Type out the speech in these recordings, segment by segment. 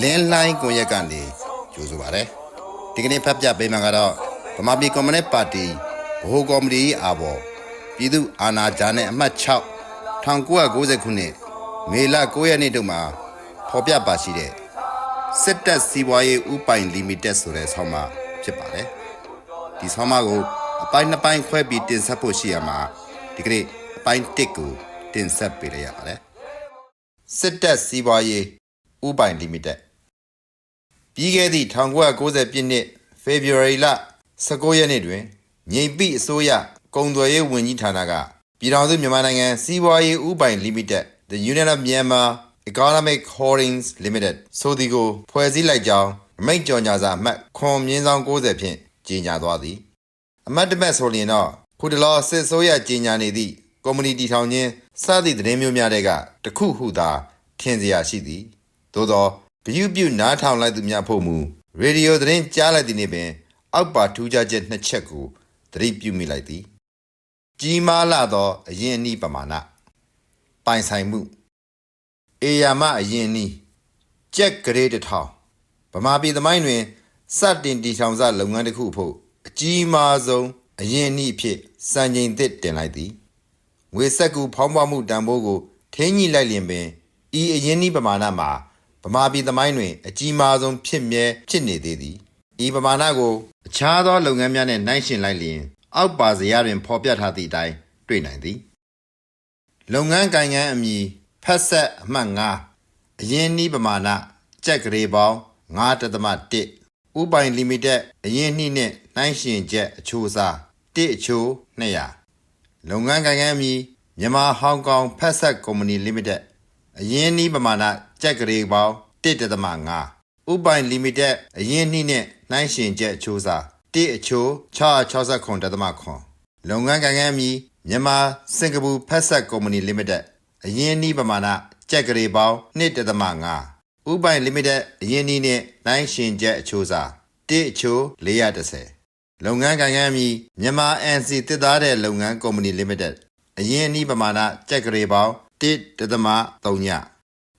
လင်းလိုင်းကွန်ရက်ကနေကြိုဆိုပါရစေဒီကနေ့ဖတ်ပြပေးမှာကတော့ဗမာပြည်ကွန်မြူနစ်ပါတီဗဟိုကော်မတီအာဘော်ပြည်သူအာဏာကြားနဲ့အမှတ်6 1990ခုနှစ်မေလ9ရက်နေ့တုန်းမှာဖော်ပြပါရှိတဲ့စစ်တပ်စီးပွားရေးဥပိုင်လီမိတက်ဆိုတဲ့ဆောင်းပါဖြစ်ပါတယ်ဒီဆောင်းပါကို အပိုင်းနှစ်ပိုင်းခွဲပြီးတင်ဆက်ဖို့ရှိရမှာဒီကနေ့အပိုင်း1ကိုတင်ဆက်ပေးရရပါတယ်စစ်တပ်စီးပွားရေးဥပိုင်လီမိတက်ပြီးခဲ့သည့်1990ပြည့်နှစ် February လ19ရက်နေ့တွင်ငိမ့်ပိအစိုးရကုန်သွယ်ရေးဝန်ကြီးဌာနကပြည်ထောင်စုမြန်မာနိုင်ငံစီးပွားရေးဥပိုင် Limited The Union of Myanmar Economic Holdings Limited ဆိုသည်ကိုဖွဲ့စည်းလိုက်ကြောင်းအမိန့်ကြော်ညာစာအမှတ်ခွန်မြင်းဆောင်90ဖြင့်ကြေညာသွားသည် အမတ်တမတ်ဆိုလျင်တော့ခုတလောစစ်ဆိုးရကြေညာနေသည့်ကွန်မြူနတီထောင်ချင်းစသည့်သတင်းမျိုးများတဲ့ကတစ်ခုဟုသာထင်စရာရှိသည်သို့သောဂယုပြုနားထောင်လိုက်သူများဖို့မူရေဒီယိုသတင်းကြားလိုက်သည်နှင့်ပင် အောက်ပါထူးခြားချက်နှစ်ချက်ကိုသတိပြုမိလိုက်သည်ကြီးမားလာသောအရင်အနည်းပမာဏပိုင်ဆိုင်မှုအေယာမအရင်အနည်းကြက်ဂရေတစ်ထောင်ဗမာပြည်သမိုင်းတွင်စတင်တည်ထောင်စလုပ်ငန်းတစ်ခုအဖို့ အကြီးမားဆုံးအရင်အနည်းအဖြစ်စံချိန်သစ်တင်လိုက်သည်ငွေဆက်ကူဖောင်းပွားမှုတန်ဖိုးကိုထိန်းညှိလိုက်လျင်ပင်ဤအရင်ဤပမာဏမှာဗမာပြည်သမိုင်းတွင် အကြီးမားဆုံးဖြစ်မြဲဖြစ်နေသေးသည်ဤပမာဏကိုအခြားသောလုပ်ငန်းများနှင့်နှိုင်းယှဉ်လိုက်လျင် အောက်ပါစရာတွင်ဖော်ပြထားသည့်အတိုင်းတွေ့နိုင်သည်လုပ်ငန်းကိုင်ငန်းအမည်ဖက်ဆက်အမှတ်9အရင်ဤပမာဏကြက်ကလေးပေါင်း9.1 ဥပိုင်လီမိတက်အရင်နှိနှင့်နှိုင်းယှဉ်ချက်အချိုးအစား1အချိုး200လုပ်ငန်းကိုင်ငန်းအမည်မြန်မာဟောင်ကောင်ဖက်ဆက်ကုမ္ပဏီလိမိတက်အရင်းနှီးပမာဏကြက်ကလေးပေါင်း1.5ဥပိုင်လီမိတက်အရင်းနှီးနဲ့နှိုင်းယှဉ်ချက်အချိုးစား1အချိုး669.9လုပ်ငန်းကိုင်ငန်းအမည်မြန်မာစင်ကာပူဖက်ဆက်ကုမ္ပဏီလိမိတက်အရင်းနှီးပမာဏကြက်ကလေးပေါင်း1.5 ဥပိုင်လီမိတက်အရင်းနှီးနဲ့နှိုင်းယှဉ်ချက်အချိုးစား1အချိုး430လုပ်ငန်းကိုင်ငန်းအမည်မြန်မာ NC တစ်သားတဲ့လုပ်ငန်းကုမ္ပဏီ Limited အရင်အနည်းပမာဏကြက်ကလေးပေါင်း1.3ည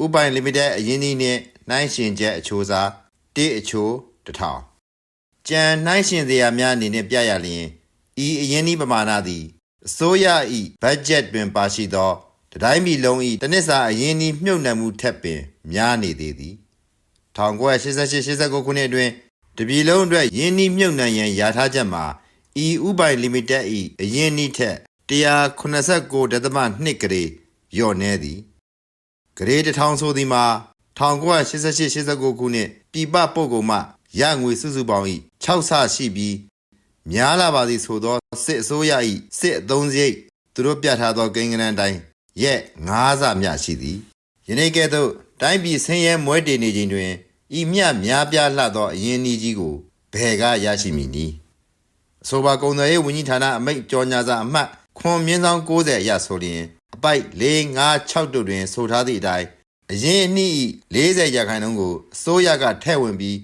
ဥပိုင် Limited အရင်နည်းနဲ့နှိုင်းယှဉ်ချက်အချိုးစား1အချိုး1000ကြံနှိုင်းယှဉ်စရာများအနေနဲ့ပြရလျင်ဤအရင်နည်းပမာဏသည်အစိုးရ၏ဘတ်ဂျက်တွင်ပါရှိသော တတိုင်းပြည်လုံး၏တစ်နှစ်စာအရင်နည်းမြုပ်နှံမှုထက်ပင်များနေသေးသည်1988-89ခုနှစ်အတွင်းတပြည်လုံးအတွက်ယင်းနှီးမြုပ်နှံရန်ယာထားချက်မှာဤဥပိုင်လီမိတက်၏အရင်နှီးထက်189.2ဂရေလျော့နေသည်ဂရေတစ်ထောင်ဆိုသည်မှာ1988-89ခုနှစ်ပြည်ပပို့ကုန်မှရငွေစုစုပေါင်း၏6ဆရှိပြီးများလာပါသည်ဆိုသောစစ်အစိုးရ၏စစ်အသုံးစရိတ်သူတို့ပြထားသောကိန်းဂဏန်းတိုင်း ရက်9ဆမျှရှိသည်ယနေ့ကဲ့သို့တိုင်းပြည်ဆင်းရဲမွဲတေနေခြင်းတွင်ဤမြများပြားလှသောအရင်နီးကြီးကိုဘယ်ကရရှိမည်နည်းအဆိုပါကုန်သွယ်ရေးဝန်ကြီးဌာနအမိန့်ကြော်ညာစာအမှတ်ခွန်မြင်းဆောင်90အရဆိုလျင်အပိုက်456တို့တွင်ဆိုထားသည့်အတိုင်းအရင်အနည်း40ရာခိုင်နှုန်းကိုအစိုးရကထည့်ဝင်ပြီး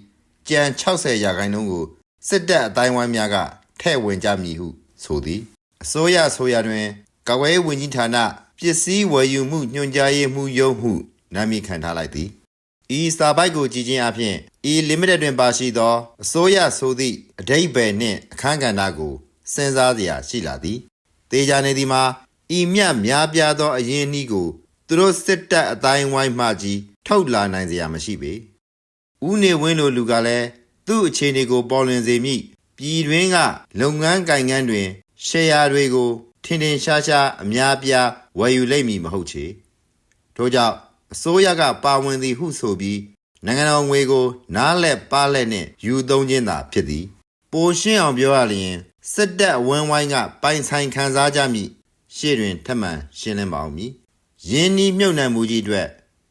ကြံ60ရာခိုင်နှုန်းကိုစစ်တပ်အတိုင်းဝိုင်းများကထည့်ဝင်ကြမည်ဟုဆိုသည်အစိုးရဆိုရာတွင်ကာကွယ်ရေးဝန်ကြီးဌာန ပစ္စည်းဝယ်ယူမှုညွှန်ကြားရေးမှူးရုံးမှုနာမည်ခံထားလိုက်သည်ဤစာပိုက်ကိုကြည်ချင်းအပြင်ဤ limited တွင်ပါရှိသောအစိုးရဆိုသည့်အဓိပ္ပာယ်နှင့်အခန်းကဏ္ဍကိုစဉ်းစားစရာရှိလာသည်တေချာနေသည်မှာဤမြများပြားသောအရင်အနည်းကိုသူတို့စစ်တပ်အတိုင်းဝိုင်းမှကြီးထုတ်လာနိုင်စရာမရှိပေဦးနေဝင်းလိုလူကလည်းသူ့အခြေအနေကိုပေါ်လွင်စေမိပြည်တွင်းကလုပ်ငန်းကိုင်ငန်းတွင်ရှယ်ယာတွေကို ထင်ထင်ရှားရှားအများပြားဝယ်ယူလိမ့်မည်မဟုတ်ချေထို့ကြောင့်အစိုးရကပါဝင်သည်ဟုဆိုပြီးနိုင်ငံတော်ငွေကို နားလက်ပါလက်နဲ့ယူသုံးခြင်းသာဖြစ်သည် ပိုရှင်းအောင်ပြောရလျင်စစ်တပ်အဝန်းဝိုင်းကပိုင်ဆိုင်ခံစားကြမည်ရှေ့တွင်ထပ်မံရှင်းလင်းပါအောင်မည်ယင်းဤမြုပ်နှံမှုကြီးအတွက်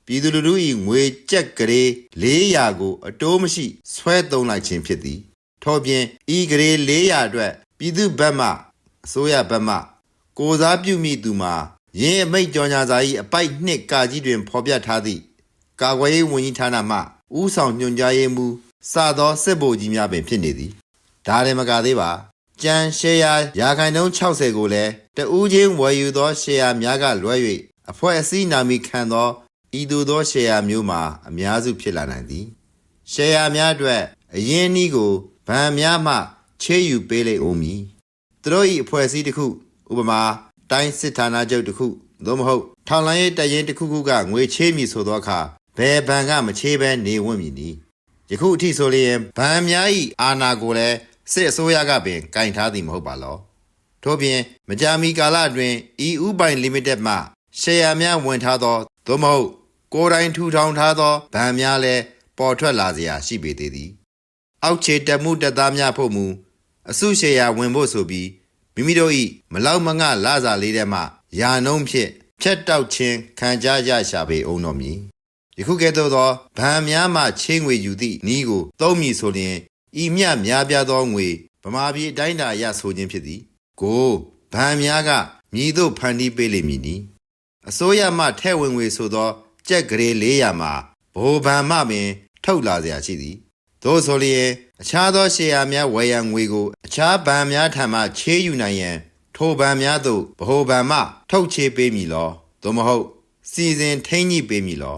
ပြည်သူလူထု၏ငွေကြက်ကလေး400ကို အတိုးမရှိဆွဲသုံးလိုက်ခြင်းဖြစ်သည် ထို့ပြင်ဤကလေး400အတွက်ပြည်သူဘက်မှအစိုးရဘက်မှ ကိုစားပြုမိသူမှာယင်းအမိတ်ကြော်ညာစာ၏အပိုက်နှစ်ကာကြီးတွင် ဖော်ပြထားသည့်ကာကွယ်ရေးဝန်ကြီးဌာနမှဦးဆောင်ညွှန်ကြားရေးမှူးစသောစစ်ဗိုလ်ကြီးများပင်ဖြစ်နေသည်ဒါလည်းမကသေးပါကြံရှယ်ယာရာခိုင်နှုန်း60ကိုလည်းတဦးချင်းဝယ်ယူသောရှယ်ယာများကလွဲ၍အဖွဲ့အစည်းနာမည်ခံသောဤသို့သောရှယ်ယာမျိုးမှာအများစုဖြစ်လာနိုင်သည်ရှယ်ယာများအတွက်အရင်းအနှီးကိုဗန်များမှချေးယူပေးလိမ့်ဦးမည်သူတို့၏အဖွဲ့အစည်းတစ်ခု ဥပမာတိုင်းစစ်ဌာနချုပ်တစ်ခုသို့မဟုတ်ထောင်လိုင်းရေးတရင်တစ်ခုခုကငွေချေးမည်ဆိုသောအခါဘယ်ဘဏ်ကမချေးဘဲနေဝင့်မည်နီယခုအထိဆိုလျင်ဗန်များ၏အာဏာကိုလည်းစစ်အစိုးရကပင်ကင်ထားသည်မဟုတ်ပါလော ထို့ပြင်မကြာမီကာလအတွင်းဤဥပိုင် limited မှရှယ်ယာများဝင်ထားသောသို့မဟုတ်ကိုယ်တိုင်ထူထောင်ထားသောဗန်များလည်းပေါ်ထွက်လာเสียရှိပေသေးသည်အောက်ခြေတက်မှုတက်သားများဖို့မူအစုရှယ်ယာဝင်ဖို့ဆိုပြီး မိမိတို့၏မလောက်မငလာစာလေးထဲမှယာနှုံးဖြင့်ဖြတ်တောက်ခြင်းခံကြရရှာပေအောင်တော်မူယခုကဲ့သို့သောဗန်များမှချင်းငွေယူသည့်ဤကိုသုံးမည်ဆိုလျှင်ဤမြများပြားသောငွေဗမာပြည်အတိုင်းအတာအရဆိုခြင်းဖြစ်သည် ကိုဗန်များကမြည်တို့ဖန်တီးပေးလိမ့်မည်နီအစိုးရမှထဲ့ဝင်ငွေဆိုသောကြက်ဂရေ400မှာဘိုဗန်မှပင် ထုတ်လာเสียရှိသည်သို့ဆိုလျင် အခြားသောရှယ်ယာများဝယ်ရန်ငွေကိုအခြားဗန်များထံမှချေးယူနိုင်ရန်ထိုဗန်များသို့ဘိုဗန်မှထုတ်ချေးပေးမည်လောသို့မဟုတ် စီစဉ်ထိန်းညှိပေးမည်လော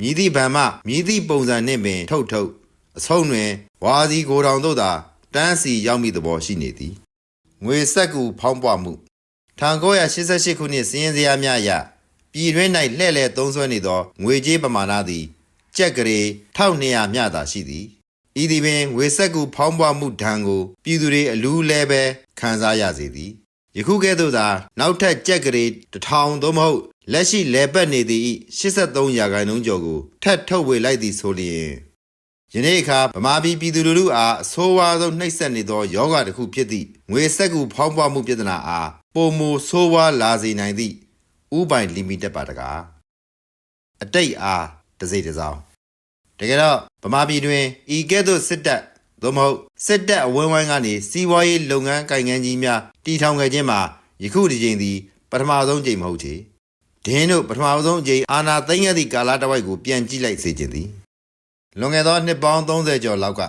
မြည်သည့်ဗန်မှမြည်သည့်ပုံစံနှင့်ပင်ထုတ်ထုတ်အဆုံးတွင်ဝါစီကိုယ်တော်တို့သာတန်းစီရောက်မိသဘောရှိနေသည်ငွေဆက်ကူဖောင်းပွားမှု1988ခုနှစ်စီးရင်စရာများအရပြည်တွင်း၌လှည့်လည်သုံးစွဲနေသောငွေကြေးပမာဏသည်ကြက်ကလေး1200မြသာရှိသည် ဤသည်ပင်ငွေဆက်ကူဖောင်းပွားမှုဒဏ်ကိုပြည်သူတွေအလူးလဲပဲခံစားရစေသည်ယခုကဲ့သို့သာနောက်ထပ်ကြက်ကလေး1000သို့မဟုတ်လက်ရှိလဲပတ်နေသည့်83ရာခိုင်နှုန်းကျော်ကိုထပ်ထုတ်ဝေလိုက်သည်ဆိုလျင်ယနေ့အခါဗမာပြည်ပြည်သူလူထုအားအဆိုးဝါးဆုံးနှိပ်စက်နေသောယောဂတစ်ခုဖြစ်သည့်ငွေဆက်ကူဖောင်းပွားမှုပြဿနာအားပုံမူဆိုးဝါးလာစေနိုင်သည့်ဥပိုင်လီမီတက်ပါတကားအတိတ်အားတစ်စိတ်တစ်စောင်းတကယ်တော့ ဗမာပြည်တွင်ဤကဲ့သို့စစ်တပ်သို့မဟုတ်စစ်တပ်အဝန်းဝိုင်းကနေစီးပွားရေးလုပ်ငန်းကိုင်ငန်းကြီးများတည်ထောင်ခဲ့ခြင်းမှာယခုဒီချိန်သည်ပထမဆုံးချိန်မဟုတ်ချေဒင်းတို့ပထမဆုံးချိန်အာနာသိမ့်ရသည့်ကာလတစ်ဝိုက်ကိုပြန်ကြည့်လိုက်စေခြင်းသည်လွန်ခဲ့သောနှစ်ပေါင်း30ကျော်လောက်က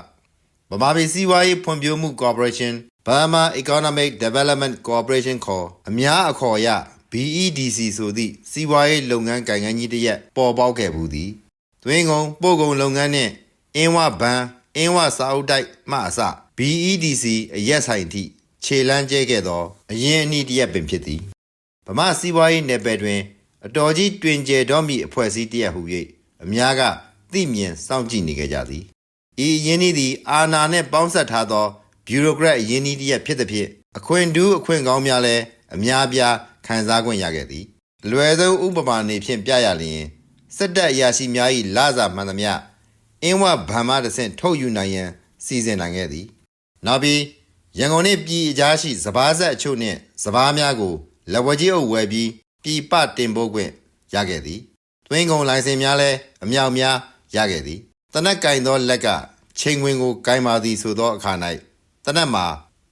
ဗမာပြည်စီးပွားရေးဖွံ့ဖြိုးမှု Corporation Burma Economic Development Corporation ခေါ်အများအခေါ်အရ BEDC ဆိုသည့်စီးပွားရေးလုပ်ငန်းကိုင်ငန်းကြီးတစ်ရပ်ပေါ်ပေါက်ခဲ့ဘူးသည်။ သွင်းကုန်ပို့ကုန်လုပ်ငန်းနှင့်အင်းဝဘဏ်အင်းဝစာအုပ်တိုက်မှအစ BEDC အရက်ဆိုင်ထိခြေလန်းကျဲခဲ့သောအရင်အနည်းတစ်ရပ်ပင်ဖြစ်သည်။ဗမာစီးပွားရေးနယ်ပယ်တွင် အတော်ကြီးတွင်ကျယ်တော်မီအဖွဲ့အစည်းတစ်ရပ်ဟူ၍အများကသိမြင်စောင့်ကြည့်နေကြကြသည်ဤအရင်းနှီးသည်အာဏာနှင့်ပေါင်းစပ်ထားသောဗျူရိုကရက်အရင်းနှီးတစ်ရပ်ဖြစ်သည်ဖြင့်အခွင့်ထူးအခွင့်ကောင်းများလည်းအများပြားခံစား권ရခဲ့သည်အလွယ်ဆုံးဥပမာအနေဖြင့်ပြရလျင် စစ်တပ်အရာရှိများ၏လစာမှန်သမျှအင်းဝဗန်မတစ်ဆင့်ထုတ်ယူနိုင်ရန်စီစဉ်နိုင်ခဲ့သည်နောက်ပြီးရန်ကုန်နှင့်ပြည်အကြားရှိစပားဆက်အချို့နှင့်စပားများကိုလက်ဝဲကြီးအုပ်ဝယ်ပြီးပြည်ပတင်ပို့ခွင့်ရခဲ့သည်။သွင်းကုန်လိုင်စင်များလည်းအမြောက်များရခဲ့သည်။တနက်ကင်သောလက်ကချိန်ဝင်ကိုကင်ပါသည်ဆိုသောအခါ၌တနက်မှာ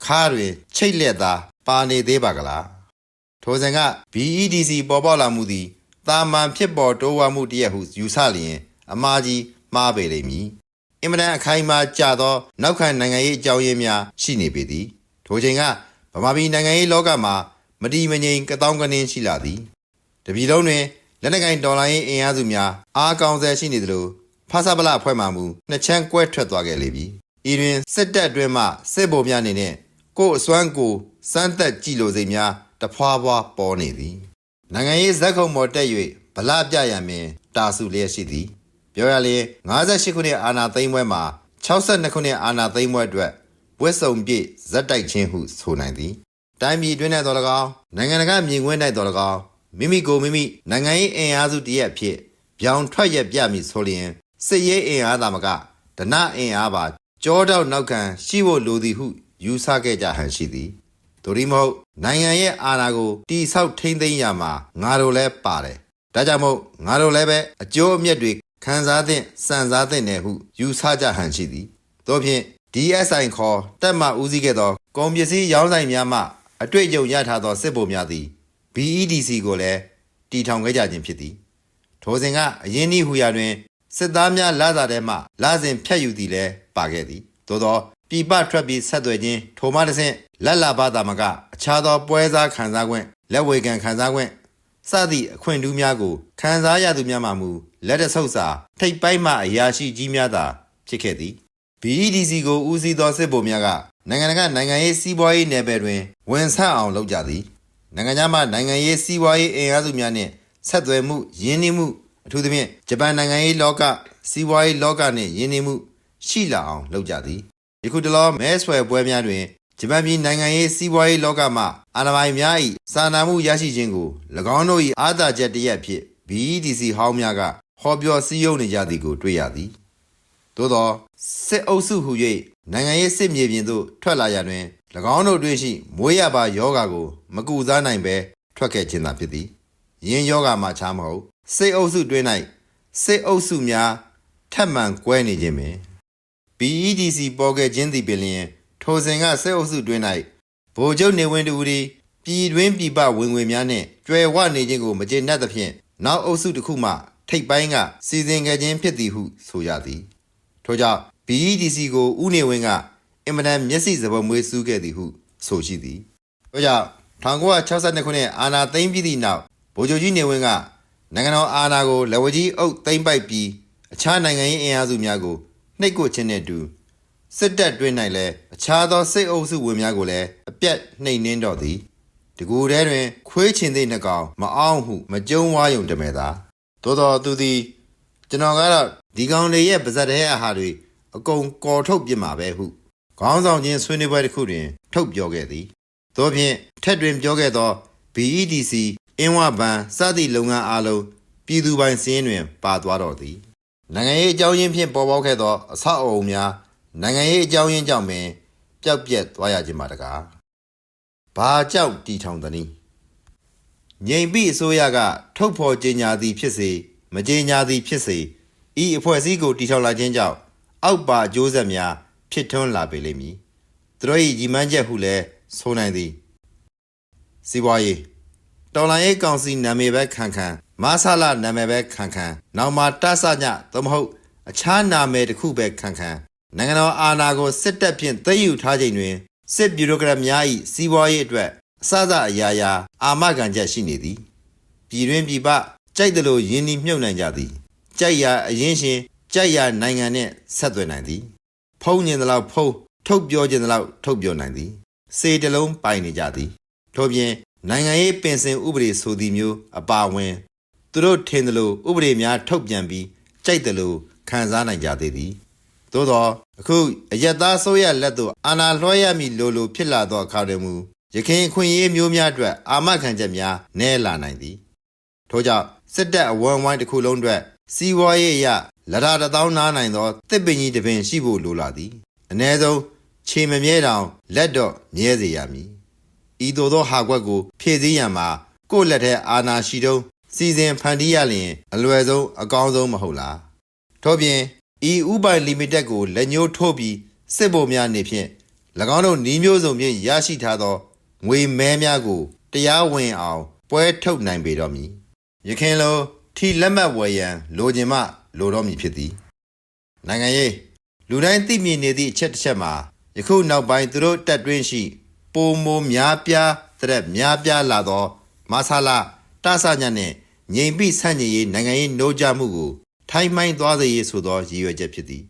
ခါတွင်ချိတ်လက်သာပါနေသေးပါကလား။ထိုစဉ်က BEDC ပေါ်ပေါက်လာမှုသည် တာမန်ဖြစ်ပေါ်တိုးဝါမှုတစ်ရပ်ဟုယူဆလျင် အမှားကြီးမှားပေလိမ့်မည်။အင်မတန်အခိုင်အမာကြသော နောက်ခံနိုင်ငံရေးအကြောင်းရင်းများရှိနေပေသည်ထိုချိန်ကဗမာပြည်နိုင်ငံရေးလောကမှာမတီမငြိမ်ကတောင်းကနင်းရှိလာသည်တပြည်လုံးတွင်လက်နက်ကိုင်ဒေါ်လာရင်းအင်အားစုများအားကောင်းဆဲရှိနေသလိုဖာစာပလအဖွဲ့မှမူနှစ်ချမ်းကွဲထွက်သွားခဲ့လေပြီဤတွင်စစ်တပ်အတွင်းမှစစ်ဗိုလ်များအနေနဲ့ကိုယ်အစွမ်းကိုစမ်းသက်ကြည့်လိုစိတ်များတဖွာဖွာပေါ်နေသည် နိုင်ငံရေးဇက်ခုံပေါ်တက်၍ဗလာပြရန်ပင်တာစုလျက်ရှိသည်ပြောရရင်58ခုနှစ်အာနာသိမ့်ပွဲမှာ62ခုနှစ်အာနာသိမ့်ပွဲအတွက်ဝစ်စုံပြည့်ဇက်တိုက်ခြင်းဟုဆိုနိုင်သည်တိုင်းပြည်တွင်း၌တော်၎င်းနိုင်ငံတကာမြင်ကွင်း၌တော်၎င်းမိမိကိုယ်မိမိနိုင်ငံရေးအင်အားစုတစ်ရပ်အဖြစ်ပြောင်းထွက်ရပြမည်ဆိုလျင်စစ်ရေးအင်အားသာမကဒနအင်အားပါကြောတောက်နောက်ခံရှိဖို့လိုသည်ဟုယူဆခဲ့ကြဟန်ရှိသည် တို့ဒီမဟုတ်နိုင်ငံရဲ့အာဏာကိုတိဆောက်ထိမ့်သိမ်းရမှာငါတို့လည်းပါတယ်ဒါကြောင့်မို့ငါတို့လည်းပဲအကျိုးအမြတ်တွေခံစားသင့်စံစားသင့်တယ်ဟုယူဆကြဟန်ရှိသည်တို့ဖြင့် DSI ခေါ်တက်မှဦးစီးခဲ့သောကုန်ပစ္စည်းရောင်းဆိုင်များမှအတွေ့အကြုံရထားသောစစ်ဗိုလ်များသည် BEDC ကိုလည်းတီထောင်ခဲ့ကြခြင်းဖြစ်သည်ထိုစဉ်ကအရင်းနှီးဟူရာတွင်စစ်သားများလာစားထဲမှလာစဉ်ဖြတ်ယူသည်လည်းပါခဲ့သည်သို့သော ပြည်ပထွက်ပြီးဆက်သွယ်ခြင်းထိုမှတစ်ဆင့်လက်လာပါတာမကအခြားသောပွဲစားခံစား권လက်ဝေခံခံစားခွင့်စသည့်အခွင့်အထူးများကိုခံစားရသူများမှမူလက်တဆုပ်စာထိပ်ပိုင်းမှအရာရှိကြီးများသာဖြစ်ခဲ့သည် BEDC ကိုဦးစီးသောစစ်ဗိုလ်များကနိုင်ငံတကာနိုင်ငံရေးစီးပွားရေးနယ်ပယ်တွင်ဝန်ဆန့်အောင်လုပ်ကြသည်နိုင်ငံခြားမှနိုင်ငံရေးစီးပွားရေးအင်အားစုများနှင့်ဆက်သွယ်မှုယင်းနှိမှုအထူးသဖြင့်ဂျပန်နိုင်ငံရေးလောကစီးပွားရေးလောကနှင့်ယင်းနှိမှုရှိလာအောင်လုပ်ကြသည် ယခုတလောမဲဆွယ်ပွဲများတွင်ဂျပန်ပြည်နိုင်ငံရေးစီးပွားရေးလောကမှအာဏာပိုင်များ၏စာနာမှုရရှိခြင်းကို၎င်းတို့၏အာသာချက်တစ်ရက်ဖြင့် BEDC ဟောင်းများကဟောပြောစည်းရုံးနေကြသည်ကိုတွေ့ရသည်သို့သောစစ်အုပ်စုဟု၍နိုင်ငံရေးစစ်မြေပြင်သို့ထွက်လာရတွင်၎င်းတို့တွင်ရှိမွေးရပါယောဂါကို မကူစားနိုင်ဘဲထွက်ခဲ့ခြင်းသာဖြစ်သည်ယင်းယောဂါမှာချားမဟုတ်စစ်အုပ်စုတွင်၌စစ်အုပ်စုများထပ်မံကွဲနေခြင်းပင် BEDC ပေါ်ခဲ့ခြင်းသည်ပင်လျင်ထိုစဉ်ကစစ်အုပ်စုတွင်၌ဗိုလ်ချုပ်နေဝင်တူသည်ပြည်တွင်းပြည်ပဝင်ငွေများနှင့်ကြွယ်ဝနေခြင်းကိုမကျေနပ်သဖြင့်နောက်အုပ်စုတစ်ခုမှထိပ်ပိုင်းကစီစဉ်ခဲ့ခြင်းဖြစ်သည်ဟုဆိုရသည်ထို့ကြောင့် BEDC ကိုဥနေဝင်းကအင်မတန်မျက်စိစပုံမွေးစူးခဲ့သည်ဟုဆိုရှိသည်။ထို့ကြောင့်1962ခုနှစ်အာဏာသိမ်းပြီးသည့်နောက်ဗိုလ်ချုပ်ကြီးနေဝင်းကနိုင်ငံတော်အာဏာကိုလက်ဝကြီးအုပ်သိမ်းပိုက်ပြီးအခြားနိုင်ငံရေးအင်အားစုများကို နှိပ်ကွပ်ခြင်းနဲ့အတူစစ်တပ်တွင်း၌လည်းအခြားသောစစ်အုပ်စုဝင်များကိုလည်းအပြတ်နှိမ်နင်းတော့သည်။တကူထဲတွင် ခွေးချင်သည့်နှကောင်မအောင်ဟုမကြုံဝါယုံတမဲသာသို့တော်သူသည်ကျွန်တော်ကတော့ဒီကောင်တွေရဲ့ပါဇက်တဲ့အာဟာတွေအကုန်ကော်ထုတ်ပြစ်မှာပဲဟုခေါင်းဆောင်ချင်းဆွေးနွေးပွဲတစ်ခုတွင် ထုတ်ပြောခဲ့သည်သို့ဖြင့်ထက်တွင်ပြောခဲ့သော BEDC အင်းဝဘန်စသည့်လုပ်ငန်းအလုံးပြည်သူပိုင်စည်းရင်းတွင် ပါသွားတော့သည် နိုင်ငံရေးအကြောင်းရင်းဖြင့်ပေါ်ပေါက်ခဲ့သောအဆောက်အအုံများနိုင်ငံရေးအကြောင်းရင်းကြောင့်ပင်ပျောက်ပြက်သွားရခြင်းပါတကားဘာကြောင့်တီထောင်သနည်းငြိမ်ပိအစိုးရကထုတ်ဖော်ကြေညာသည်ဖြစ်စေမကြေညာသည်ဖြစ်စေဤအဖွဲ့အစည်းကိုတီထောင်လာခြင်းကြောင့်အောက်ပါအကျိုးဆက်များဖြစ်ထွန်းလာပေလိမ့်မည်သူတို့၏ရည်မှန်းချက်ဟုလည်းဆိုနိုင်သည်စီးပွားရေးတော်လိုင်းရေးကောင်စီနာမည်ပဲခံခံ မဆလာနာမည်ပဲခံခံနောက်မှာတဆညသို့မဟုတ်အခြားနာမည်တစ်ခုပဲခံခံနိုင်ငံတော်အာဏာကိုစစ်တပ်ဖြင့်သိမ်းယူထားချိန်တွင်စစ်ဗျူရိုကရက်များ၏စီးပွားရေးအတွက်အစစအရာရာအာမခံချက်ရှိနေသည်ပြည်တွင်းပြည်ပကြိုက်တယ်လို့ယင်းနှီးမြုပ်နှံကြသည်ကြိုက်ရာအရင်ရှင်ကြိုက်ရာနိုင်ငံနှင့်ဆက်သွယ်နိုင်သည်ဖုံးကျင်သလောက်ဖုံးထုတ်ပြောကျင်သလောက်ထုတ်ပြောနိုင်သည်စေတလုံးပိုင်နေကြသည်ထို့ပြင်နိုင်ငံရေးပင်စင်ဥပဒေဆိုသည်မျိုးအပါအဝင် သူတို့ထင်တယ်လို့ဥပဒေများထုတ်ပြန်ပြီးကြိုက်တယ်လို့ခံစားနိုင်ကြသေးသည်သို့တော့အခုအယက်သားဆိုးရလက်သို့အာဏာလွှဲရမည်လိုလိုဖြစ်လာသောအခါတွင်မူရခိုင်အခွင့်အရေးမျိုးများအတွက်အာမခံချက်များနည်းလာနိုင်သည်ထို့ကြောင့်စစ်တပ်အဝန်းဝိုင်းတစ်ခုလုံးအတွက်စီးပွားရေးအရလရတစ်သောင်းနားနိုင်သောတစ်ပင်ကြီးတစ်ပင်ရှိဖို့လိုလာသည်အ ਨੇ ဆုံးခြေမမြဲတောင်လက်တော့မြဲစေရမည်ဤသို့သောဟာကွက်ကိုဖြည့်ဆည်းရန်မှာကိုယ့်လက်ထဲအာနာရှိတုံး စီစဉ်ဖန်တီးရလျင် အလွယ်ဆုံးအကောင်းဆုံးမဟုတ်လားထို့ပြင်ဤဥပိုင်လီမိတက်ကိုလက်ညှိုးထိုးပြီးစစ်ဗိုလ်များနေဖြင့်၎င်းတို့နှီးမျိုးစုံဖြင့်ရရှိထားသောငွေမဲများကိုတရားဝင်အောင် ပွဲထုတ်နိုင်ပေတော့မည်ရခင်လိုထီလက်မှတ်ဝယ်ရန်လိုချင်မှလိုတော့မည်ဖြစ်သည်နိုင်ငံရေးလူတိုင်းသိမြင်နေသည့်အချက်တစ်ချက်မှာယခုနောက်ပိုင်းသူတို့တက်တွင်းရှိ ပုံမများပြားတဲ့များပြားလာသောမဆလာ တဆညနှင့်ငြိမ်ပိဆန့်ကျင်ရေးနိုင်ငံရေးနှိုးကြမှုကိုထိုင်းမိုင်းသွားစေရေးဆိုသောရည်ရွယ်ချက်ဖြစ်သည်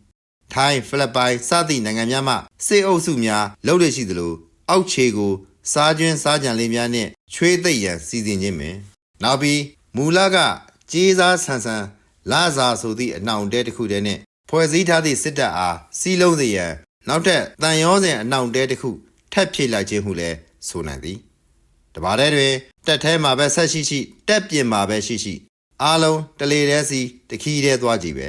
ထိုင်းဖိလစ်ပိုင်စသည့်နိုင်ငံများမှစစ်အုပ်စုများလှုပ်ရရှိသလိုအောက်ခြေကို စားကျွင်းစားကြံလေးများနှင့်ချွေးသိပ်ရန်စီစဉ်ခြင်းပင်နောက်ပြီးမူလကကြေးစားဆန်ဆန်လာစာဆိုသည့်အနှောင်တဲတစ်ခုတည်းနှင့်ဖွဲ့စည်းထားသည့်စစ်တပ်အားစီးလုံးစေရန်နောက်ထပ်တန်ရောစဉ်အနှောင်တဲတစ်ခုထပ်ဖြည့်လိုက်ခြင်းဟုလည်းဆိုနိုင်သည် တပါးတည်းတွင်တက်ထဲမှာပဲဆက်ရှိရှိတက်ပြင်မှာပဲရှိရှိအားလုံးတလေတည်းစီတခီးတည်းသွားကြည့်ပဲ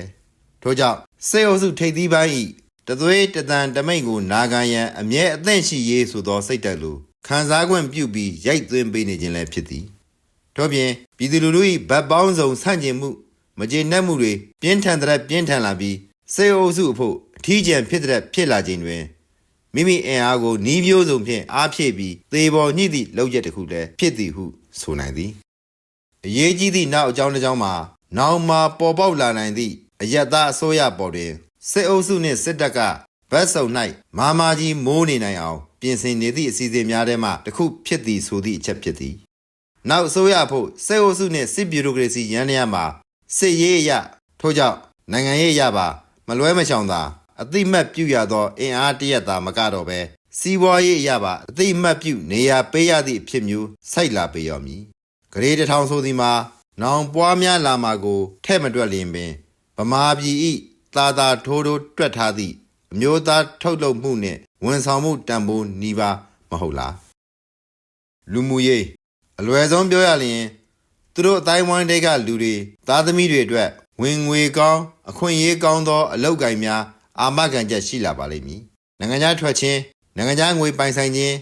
ထို့ကြောင့်စေအုပ်စုထိပ်သီးပိုင်းဤတသွေးတတန်တမိတ်ကိုနာခံရန်အမြဲအသင့်ရှိရေးဆိုသောစိတ်တက်လိုခံစား권ပြုပြီးရိုက်သွင်းပေးနေခြင်းလည်းဖြစ်သည်ထို့ပြင်ပြည်သူလူထု၏ဗတ်ပေါင်းစုံဆန့်ကျင်မှုမကျေနပ်မှုတွေပြင်းထန်တဲ့ပြင်းထန်လာပြီးစေအုပ်စုအဖို့အထီးကျန်ဖြစ်တဲ့ဖြစ်လာခြင်းတွင် မိမိအင်အားကိုနှီးပြိုးစုံဖြင့်အားဖြည့်ပြီးသေပေါ်ညှိသည့်လောက်ရက်တစ်ခုလည်းဖြစ်သည်ဟုဆိုနိုင်သည်အရေးကြီးသည့်နောက်အကြောင်းတစ်ကြောင်းမှာနောင်မှာပေါ်ပေါက်လာနိုင်သည့်အယက်သားအစိုးရပေါ်တွင်စစ်အုပ်စုနှင့်စစ်တပ်ကဗတ်စုံ၌မာမာကြီးမိုးနေနိုင်အောင်ပြင်ဆင်နေသည့်အစီအစဉ်များထဲမှတစ်ခုဖြစ်သည်ဆိုသည့်အချက်ဖြစ်သည်နောက်အစိုးရဖို့စစ်အုပ်စုနဲ့စစ်ဗျူရိုကရေစီရန်ရမှာစစ်ရေးအရထို့ကြောင့်နိုင်ငံရေးအရပါမလွဲမချောင်သာ အတိမတ်ပြုရသောအင်အားတရက်သာမကတော့ပဲစီးပွားရေးအရပါအတိမတ်ပြုနေရာပေးရသည့်အဖြစ်မျိုးစိုက်လာပေရောမည်ဂရေတစ်ထောင်ဆိုသည်မှာနောင်ပွားများလာမှာကိုထဲ့မတွက်လျင်ပင်ဗမာပြည်ဤသာသာထိုးထိုးတွက်ထားသည့်အမျိုးသားထုတ်လုပ်မှုနှင့်ဝန်ဆောင်မှုတန်ဖိုးနှီးပါမဟုတ်လားလူမှုရေးအလွယ်ဆုံးပြောရလျင်သူတို့အတိုင်းဝိုင်းတွေကလူတွေသားသမီးတွေအတွက်ဝင်ငွေကောင်းအခွင့်အရေးကောင်းသောအလောက်ကိုင်းများ အာမခံချက်ရှိလာပါလိမ့်မည်။နိုင်ငံခြားထွက်ခြင်းနိုင်ငံခြားငွေပိုင်ဆိုင်ခြင်း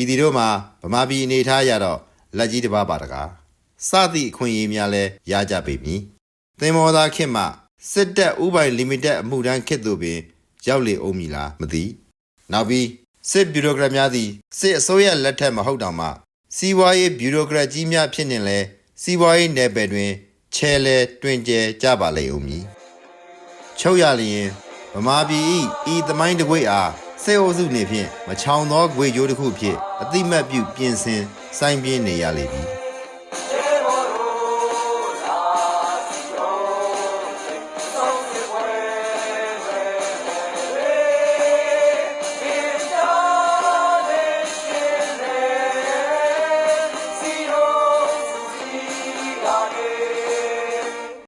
ဤဒီတို့မှာဗမာပြည်အနေထားရတော့လက်ကြီးတစ်ပါးပါတကား။စသည့်အခွင့်အရေးများလည်းရကြပေမည်။သင်္ဘောသားခေတ်မှစစ်တပ်ဥပိုင်လီမိတက်အမှုတန်းခေတ်သို့ပင်ရောက်လေအောင်မည်လားမသိ။နောက်ပြီးစစ်ဗျူရိုကရက်များသည်စစ်အစိုးရလက်ထက်မဟုတ်တောင်မှစီးပွားရေးဗျူရိုကရက်ကြီးများဖြစ်နေလဲစီးပွားရေးနယ်ပယ်တွင်ချဲလဲတွင်ကျဲကြပါလိမ့်ဦးမည်ချုပ်ရလျင် ဗမာပြည်ဤဤသမိုင်းတစ်ခွေအားစေအုပ်စုနေဖြင့်မချောင်သောဂွေကြိုးတစ်ခုဖြင့်အတိမတ်ပြုပြင်ဆင်စိုင်းပြင်းနေရလိမ့်မည်